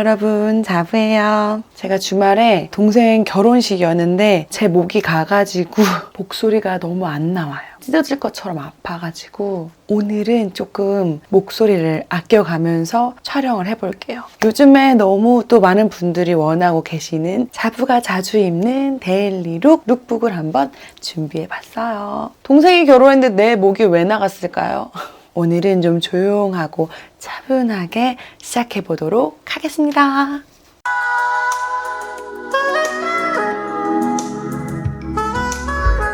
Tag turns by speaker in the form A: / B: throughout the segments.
A: 여러분 자부예요. 제가 주말에 동생 결혼식이었는데 제 목이 가가지고 목소리가 너무 안 나와요. 찢어질 것처럼 아파가지고 오늘은 조금 목소리를 아껴가면서 촬영을 해볼게요. 요즘에 너무 또 많은 분들이 원하고 계시는 자부가 자주 입는 데일리 룩 룩북을 한번 준비해봤어요. 동생이 결혼했는데 내 목이 왜 나갔을까요? 오늘은 좀 조용하고 차분하게 시작해 보도록 하겠습니다.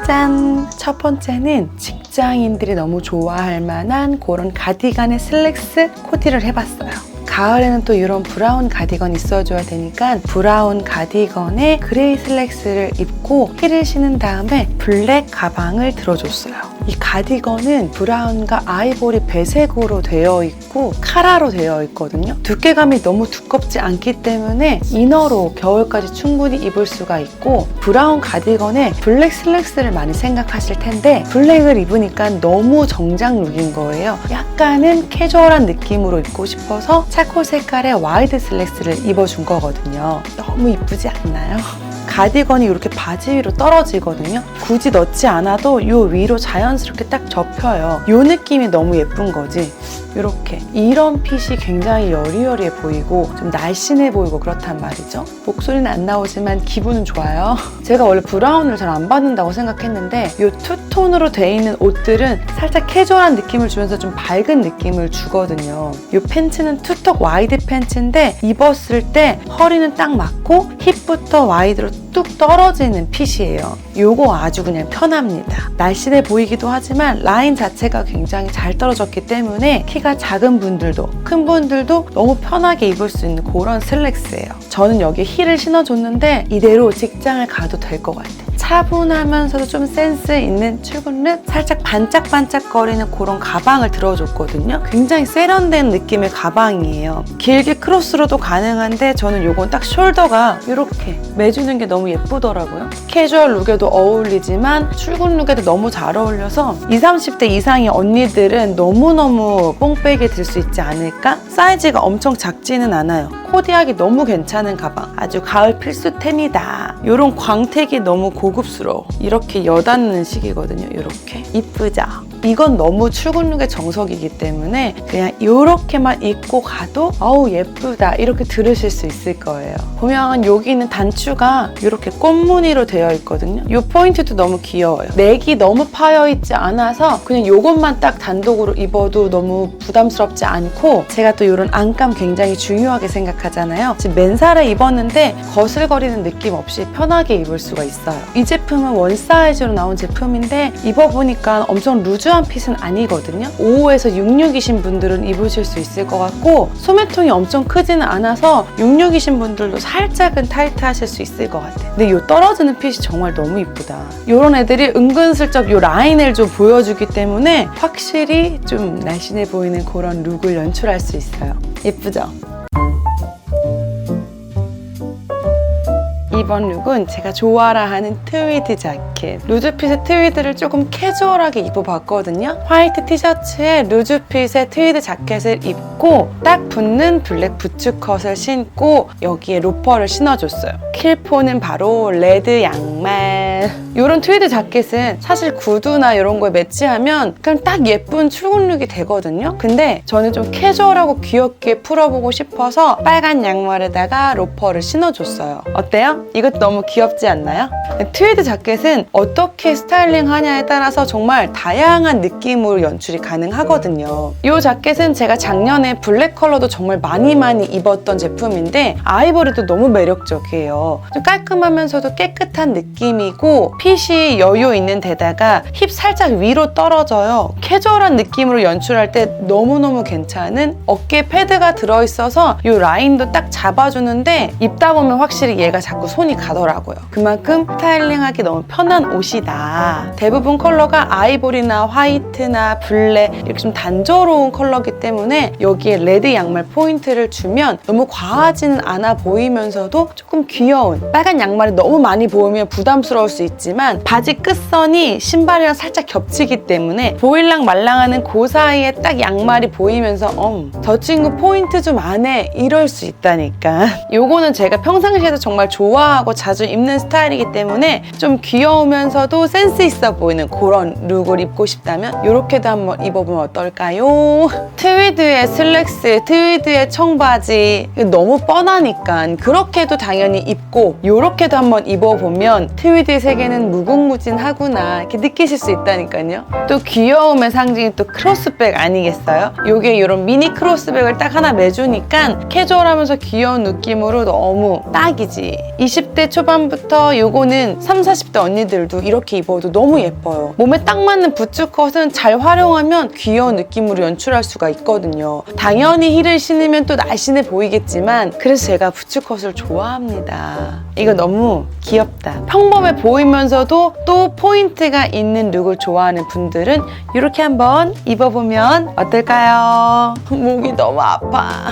A: 짠! 첫 번째는 직장인들이 너무 좋아할 만한 그런 가디건의 슬랙스 코디를 해봤어요. 가을에는 또 이런 브라운 가디건 있어줘야 되니까 브라운 가디건에 그레이 슬랙스를 입고 힐을 신은 다음에 블랙 가방을 들어줬어요. 이 가디건은 브라운과 아이보리 배색으로 되어 있고 카라로 되어 있거든요. 두께감이 너무 두껍지 않기 때문에 이너로 겨울까지 충분히 입을 수가 있고 브라운 가디건에 블랙 슬랙스를 많이 생각하실 텐데 블랙을 입으니까 너무 정장 룩인 거예요. 약간은 캐주얼한 느낌으로 입고 싶어서 차콜 색깔의 와이드 슬랙스를 입어준 거거든요. 너무 이쁘지 않나요? 가디건이 이렇게 바지 위로 떨어지거든요. 굳이 넣지 않아도 이 위로 자연스럽게 딱 접혀요. 이 느낌이 너무 예쁜 거지. 이렇게 이런 핏이 굉장히 여리여리해 보이고 좀 날씬해 보이고 그렇단 말이죠. 목소리는 안 나오지만 기분은 좋아요. 제가 원래 브라운을 잘 안 받는다고 생각했는데 이 투톤으로 돼 있는 옷들은 살짝 캐주얼한 느낌을 주면서 좀 밝은 느낌을 주거든요. 이 팬츠는 투턱 와이드 팬츠인데 입었을 때 허리는 딱 맞고 힙부터 와이드로 뚝 떨어지는 핏이에요. 요거 아주 그냥 편합니다. 날씬해 보이기도 하지만 라인 자체가 굉장히 잘 떨어졌기 때문에 키가 작은 분들도 큰 분들도 너무 편하게 입을 수 있는 그런 슬랙스예요. 저는 여기 힐을 신어줬는데 이대로 직장을 가도 될 것 같아요. 차분하면서도 좀 센스 있는 출근룩 살짝 반짝반짝거리는 그런 가방을 들어줬거든요. 굉장히 세련된 느낌의 가방이에요. 길게 크로스로도 가능한데 저는 요건 딱 숄더가 이렇게 매주는 게 너무 예쁘더라고요. 캐주얼 룩에도 어울리지만 출근 룩에도 너무 잘 어울려서 20, 30대 이상의 언니들은 너무너무 뽕빼기 들수 있지 않을까? 사이즈가 엄청 작지는 않아요. 코디하기 너무 괜찮은 가방. 아주 가을 필수템이다. 이런 광택이 너무 고급스러워. 이렇게 여닫는 식이거든요. 이렇게. 이쁘죠? 이건 너무 출근룩의 정석이기 때문에 그냥 이렇게만 입고 가도 어우 예쁘다 이렇게 들으실 수 있을 거예요. 보면 여기 있는 단추가 이렇게 꽃무늬로 되어 있거든요. 이 포인트도 너무 귀여워요. 넥이 너무 파여 있지 않아서 그냥 이것만 딱 단독으로 입어도 너무 부담스럽지 않고 제가 또 이런 안감 굉장히 중요하게 생각하 잖아요. 지금 맨살에 입었는데 거슬거리는 느낌 없이 편하게 입을 수가 있어요. 이 제품은 원 사이즈로 나온 제품인데 입어보니까 엄청 루즈한 핏은 아니거든요. 5호에서 66이신 분들은 입으실 수 있을 것 같고 소매통이 엄청 크지는 않아서 66이신 분들도 살짝은 타이트하실 수 있을 것 같아요. 근데 이 떨어지는 핏이 정말 너무 이쁘다. 이런 애들이 은근슬쩍 이 라인을 좀 보여주기 때문에 확실히 좀 날씬해 보이는 그런 룩을 연출할 수 있어요. 예쁘죠? 이번 룩은 제가 좋아라 하는 트위드 자켓. 루즈핏의 트위드를 조금 캐주얼하게 입어봤거든요. 화이트 티셔츠에 루즈핏의 트위드 자켓을 입고 딱 붙는 블랙 부츠컷을 신고 여기에 로퍼를 신어줬어요. 킬포는 바로 레드 양말. 이런 트위드 자켓은 사실 구두나 이런 거에 매치하면 그냥 딱 예쁜 출근 룩이 되거든요. 근데 저는 좀 캐주얼하고 귀엽게 풀어보고 싶어서 빨간 양말에다가 로퍼를 신어줬어요. 어때요? 이것도 너무 귀엽지 않나요? 트위드 자켓은 어떻게 스타일링 하냐에 따라서 정말 다양한 느낌으로 연출이 가능하거든요. 이 자켓은 제가 작년에 블랙 컬러도 정말 많이 많이 입었던 제품인데 아이보리도 너무 매력적이에요. 좀 깔끔하면서도 깨끗한 느낌이고 핏이 여유 있는 데다가 힙 살짝 위로 떨어져요. 캐주얼한 느낌으로 연출할 때 너무너무 괜찮은 어깨 패드가 들어있어서 이 라인도 딱 잡아주는데 입다 보면 확실히 얘가 자꾸 손이 가더라고요. 그만큼 스타일링하기 너무 편한 옷이다. 대부분 컬러가 아이보리나 화이트나 블랙 이렇게 좀 단조로운 컬러기 때문에 여기에 레드 양말 포인트를 주면 너무 과하지는 않아 보이면서도 조금 귀여운 빨간 양말이 너무 많이 보이면 부담스러울 수 있지만 보이지만 바지 끝선이 신발이랑 살짝 겹치기 때문에 보일랑 말랑하는 그 사이에 딱 양말이 보이면서 음, 저 친구 포인트 좀 안 해 이럴 수 있다니까 요거는 제가 평상시에도 정말 좋아하고 자주 입는 스타일이기 때문에 좀 귀여우면서도 센스 있어 보이는 그런 룩을 입고 싶다면 이렇게도 한번 입어보면 어떨까요? 트위드의 슬랙스, 트위드의 청바지 너무 뻔하니까 그렇게도 당연히 입고 이렇게도 한번 입어보면 트위드의 세계는 무궁무진하구나 이렇게 느끼실 수 있다니까요. 또 귀여움의 상징이 또 크로스백 아니겠어요? 요게 이런 미니 크로스백을 딱 하나 매주니까 캐주얼하면서 귀여운 느낌으로 너무 딱이지. 20대 초반부터 요거는 3, 40대 언니들도 이렇게 입어도 너무 예뻐요. 몸에 딱 맞는 부츠 컷은 잘 활용하면 귀여운 느낌으로 연출할 수가 있거든요. 당연히 힐을 신으면 또 날씬해 보이겠지만 그래서 제가 부츠 컷을 좋아합니다. 이거 너무 귀엽다. 평범해 보이 면서도 또 포인트가 있는 룩을 좋아하는 분들은 이렇게 한번 입어보면 어떨까요? 목이 너무 아파.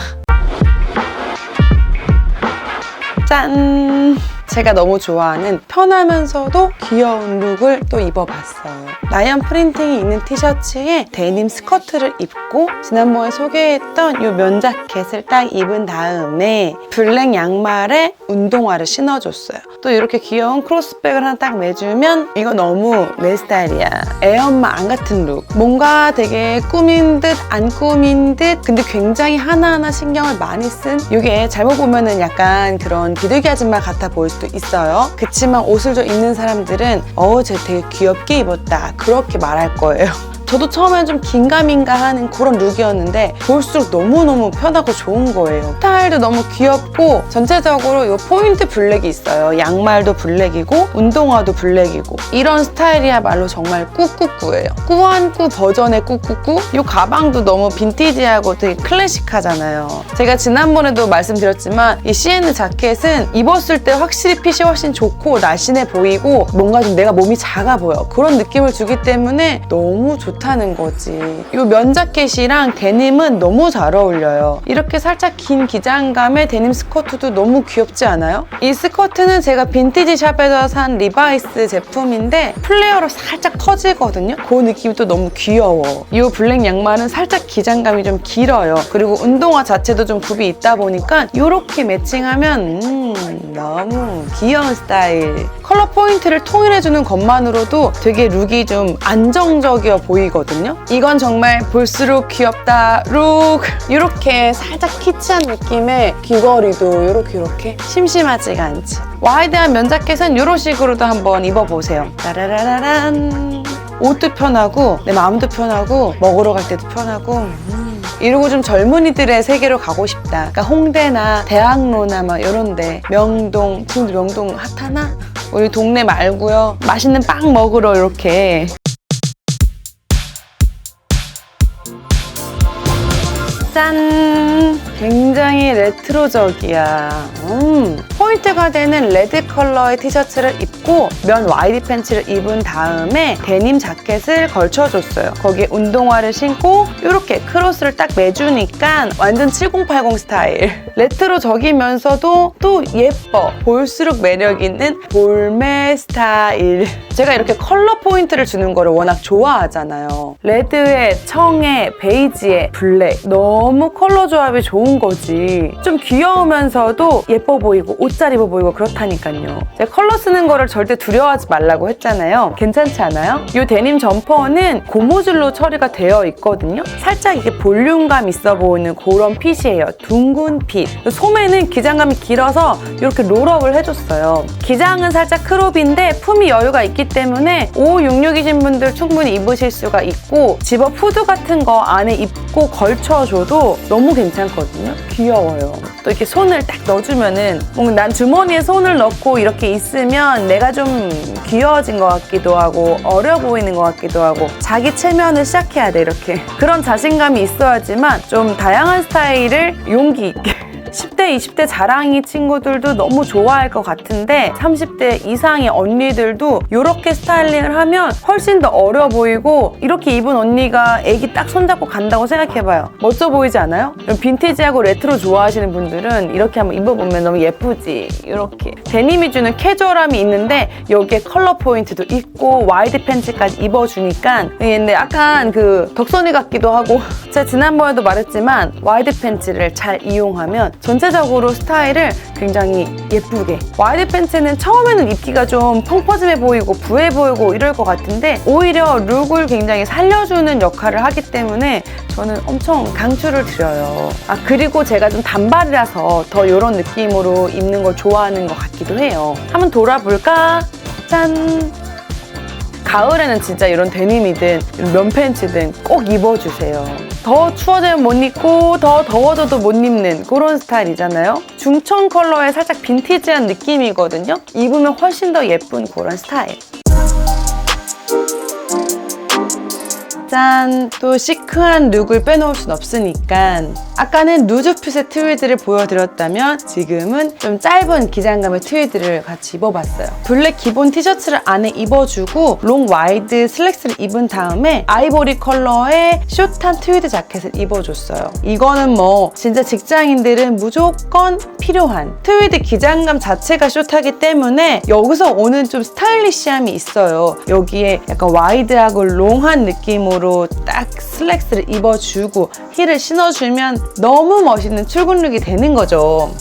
A: 짠! 제가 너무 좋아하는 편하면서도 귀여운 룩을 또 입어봤어요. 라이언 프린팅이 있는 티셔츠에 데님 스커트를 입고 지난번에 소개했던 이 면자켓을 딱 입은 다음에 블랙 양말에 운동화를 신어줬어요. 또 이렇게 귀여운 크로스백을 하나 딱 매주면 이거 너무 내 스타일이야. 애 엄마 안 같은 룩. 뭔가 되게 꾸민 듯 안 꾸민 듯 근데 굉장히 하나하나 신경을 많이 쓴 이게 잘못 보면은 약간 그런 비둘기 아줌마 같아 보일 수도 있어요. 그치만 옷을 좀 입는 사람들은 어우 쟤 되게 귀엽게 입었다 그렇게 말할 거예요. 저도 처음엔 좀 긴가민가 하는 그런 룩이었는데 볼수록 너무너무 편하고 좋은 거예요. 스타일도 너무 귀엽고 전체적으로 이 포인트 블랙이 있어요. 양말도 블랙이고 운동화도 블랙이고 이런 스타일이야말로 정말 꾸꾸꾸예요. 꾸안꾸 버전의 꾸꾸꾸 이 가방도 너무 빈티지하고 되게 클래식하잖아요. 제가 지난번에도 말씀드렸지만 이 CN 자켓은 입었을 때 확실히 핏이 훨씬 좋고 날씬해 보이고 뭔가 좀 내가 몸이 작아 보여 그런 느낌을 주기 때문에 너무 좋다 는 거지. 이 면자켓이랑 데님은 너무 잘 어울려요. 이렇게 살짝 긴 기장감의 데님 스커트도 너무 귀엽지 않아요? 이 스커트는 제가 빈티지 샵에서 산 리바이스 제품인데 플레어로 살짝 커지거든요. 그 느낌이 또 너무 귀여워. 이 블랙 양말은 살짝 기장감이 좀 길어요. 그리고 운동화 자체도 좀 굽이 있다 보니까 이렇게 매칭하면 음, 너무 귀여운 스타일. 컬러 포인트를 통일해주는 것만으로도 되게 룩이 좀 안정적이어 보이 거든요. 이건 정말 볼수록 귀엽다 룩. 이렇게 살짝 키치한 느낌의 귀걸이도 이렇게 이렇게 심심하지가 않지. 와이드한 면자켓은 이런 식으로도 한번 입어보세요. 따라라라란. 옷도 편하고 내 마음도 편하고 먹으러 갈 때도 편하고 음. 이러고 좀 젊은이들의 세계로 가고 싶다. 그러니까 홍대나 대학로나 막 이런데 명동 지금도 명동 핫하나? 우리 동네 말고요. 맛있는 빵 먹으러 이렇게 짠! 굉장히 레트로적이야. 음, 포인트가 되는 레드 컬러의 티셔츠를 입고 면 와이드 팬츠를 입은 다음에 데님 자켓을 걸쳐줬어요. 거기에 운동화를 신고 이렇게 크로스를 딱 매주니까 완전 7080 스타일. 레트로적이면서도 또 예뻐. 볼수록 매력 있는 볼메 스타일. 제가 이렇게 컬러 포인트를 주는 거를 워낙 좋아하잖아요. 레드에 청에 베이지에 블랙. 너무 컬러 조합이 좋은 거지. 좀 귀여우면서도 예뻐 보이고 옷 잘 입어 보이고 그렇다니까요. 제가 컬러 쓰는 거를 절대 두려워하지 말라고 했잖아요. 괜찮지 않아요? 이 데님 점퍼는 고무줄로 처리가 되어 있거든요. 살짝 이게 볼륨감 있어 보이는 그런 핏이에요. 둥근 핏. 소매는 기장감이 길어서 이렇게 롤업을 해줬어요. 기장은 살짝 크롭인데 품이 여유가 있기 때문에 5, 66이신 분들 충분히 입으실 수가 있고 집업 후드 같은 거 안에 입고 걸쳐줘도 너무 괜찮거든요. 귀여워요. 또 이렇게 손을 딱 넣어주면은 뭔가 난 주머니에 손을 넣고 이렇게 있으면 내가 좀 귀여워진 것 같기도 하고 어려 보이는 것 같기도 하고 자기 체면을 시작해야 돼 이렇게 그런 자신감이 있어야지만 좀 다양한 스타일을 용기 있게 10대 10대, 20대 자랑이 친구들도 너무 좋아할 것 같은데 30대 이상의 언니들도 이렇게 스타일링을 하면 훨씬 더 어려 보이고 이렇게 입은 언니가 애기 딱 손잡고 간다고 생각해봐요. 멋져 보이지 않아요? 빈티지하고 레트로 좋아하시는 분들은 이렇게 한번 입어보면 너무 예쁘지. 이렇게. 데님이 주는 캐주얼함이 있는데 여기에 컬러 포인트도 있고 와이드 팬츠까지 입어주니까 근데 약간 그 덕선이 같기도 하고 제가 지난번에도 말했지만 와이드 팬츠를 잘 이용하면 전체적으로 스타일을 굉장히 예쁘게 와이드 팬츠는 처음에는 입기가 좀 펑퍼짐해 보이고 부해 보이고 이럴 것 같은데 오히려 룩을 굉장히 살려주는 역할을 하기 때문에 저는 엄청 강추를 드려요. 아 그리고 제가 좀 단발이라서 더 이런 느낌으로 입는 걸 좋아하는 것 같기도 해요. 한번 돌아볼까? 짠 가을에는 진짜 이런 데님이든 면 팬츠든 꼭 입어주세요. 더 추워지면 못 입고 더 더워져도 못 입는 그런 스타일이잖아요. 중청 컬러의 살짝 빈티지한 느낌이거든요. 입으면 훨씬 더 예쁜 그런 스타일. 짠! 또 시크한 룩을 빼놓을 순 없으니까 아까는 누드핏의 트위드를 보여드렸다면 지금은 좀 짧은 기장감의 트위드를 같이 입어봤어요. 블랙 기본 티셔츠를 안에 입어주고 롱 와이드 슬랙스를 입은 다음에 아이보리 컬러의 숏한 트위드 자켓을 입어줬어요. 이거는 뭐 진짜 직장인들은 무조건 필요한 트위드 기장감 자체가 숏하기 때문에 여기서 오는 좀 스타일리시함이 있어요. 여기에 약간 와이드하고 롱한 느낌으로 딱 슬랙스를 입어주고 힐을 신어주면 너무 멋있는 출근룩이 되는 거죠.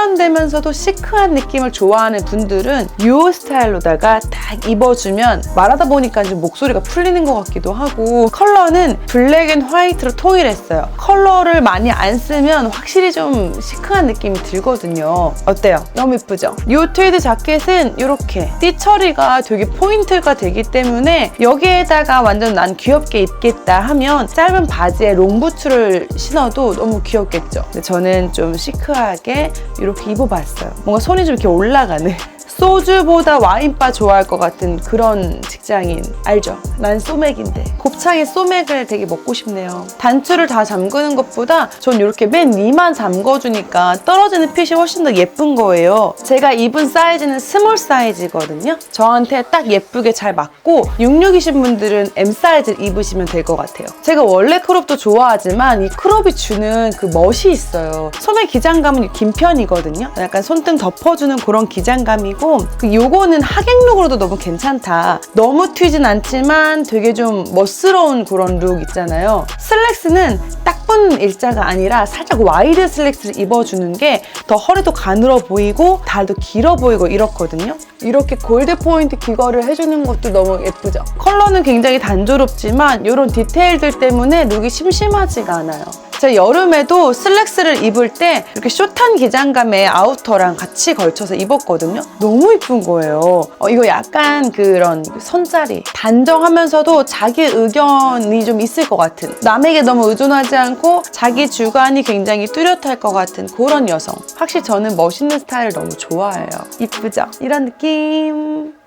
A: 세련되면서도 시크한 느낌을 좋아하는 분들은 이 스타일로다가 딱 입어주면 말하다 보니까 좀 목소리가 풀리는 것 같기도 하고 컬러는 블랙 앤 화이트로 통일했어요. 컬러를 많이 안 쓰면 확실히 좀 시크한 느낌이 들거든요. 어때요? 너무 예쁘죠? 이 트위드 자켓은 이렇게 띠 처리가 되게 포인트가 되기 때문에 여기에다가 완전 난 귀엽게 입겠다 하면 짧은 바지에 롱부츠를 신어도 너무 귀엽겠죠? 저는 좀 시크하게 이렇게 입어봤어요. 뭔가 손이 좀 이렇게 올라가는. 소주보다 와인바 좋아할 것 같은 그런 직장인. 알죠? 난 소맥인데. 곱창에 소맥을 되게 먹고 싶네요. 단추를 다 잠그는 것보다 전 이렇게 맨 위만 잠궈주니까 떨어지는 핏이 훨씬 더 예쁜 거예요. 제가 입은 사이즈는 스몰 사이즈거든요. 저한테 딱 예쁘게 잘 맞고 66이신 분들은 M 사이즈를 입으시면 될 것 같아요. 제가 원래 크롭도 좋아하지만 이 크롭이 주는 그 멋이 있어요. 소매 기장감은 긴 편이거든요. 약간 손등 덮어주는 그런 기장감이고 그 요거는 하객룩으로도 너무 괜찮다. 너무 튀진 않지만 되게 좀 멋스러운 그런 룩 있잖아요. 슬랙스는 딱 붙는 일자가 아니라 살짝 와이드 슬랙스를 입어주는 게 더 허리도 가늘어 보이고 다리도 길어 보이고 이렇거든요. 이렇게 골드 포인트 귀걸이를 해주는 것도 너무 예쁘죠. 컬러는 굉장히 단조롭지만 이런 디테일들 때문에 룩이 심심하지가 않아요. 제가 여름에도 슬랙스를 입을 때 이렇게 숏한 기장감의 아우터랑 같이 걸쳐서 입었거든요. 너무 이쁜 거예요. 어, 이거 약간 그런 선짜리. 단정하면서도 자기 의견이 좀 있을 것 같은. 남에게 너무 의존하지 않고 자기 주관이 굉장히 뚜렷할 것 같은 그런 여성. 확실히 저는 멋있는 스타일을 너무 좋아해요. 이쁘죠? 이런 느낌.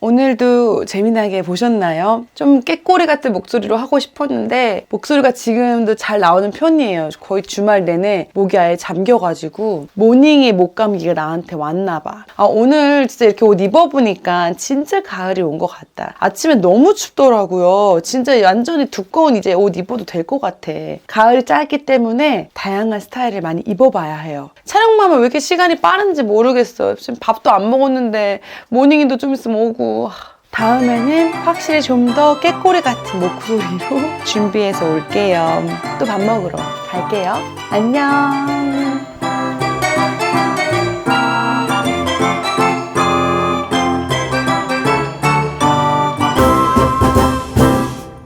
A: 오늘도 재미나게 보셨나요? 좀 깨꼬리 같은 목소리로 하고 싶었는데 목소리가 지금도 잘 나오는 편이에요. 거의 주말 내내 목이 아예 잠겨가지고 모닝의 목 감기가 나한테 왔나 봐. 아, 오늘 진짜 이렇게 옷 입어보니까 진짜 가을이 온 것 같다. 아침에 너무 춥더라고요. 진짜 완전히 두꺼운 이제 옷 입어도 될 것 같아. 가을이 짧기 때문에 다양한 스타일을 많이 입어봐야 해요. 촬영만 하면 왜 이렇게 시간이 빠른지 모르겠어요. 지금 밥도 안 먹었는데 모닝이도 좀 있으면 오고 다음에는 확실히 좀 더 깨꼬리 같은 목소리로 준비해서 올게요. 또 밥 먹으러 갈게요. 안녕.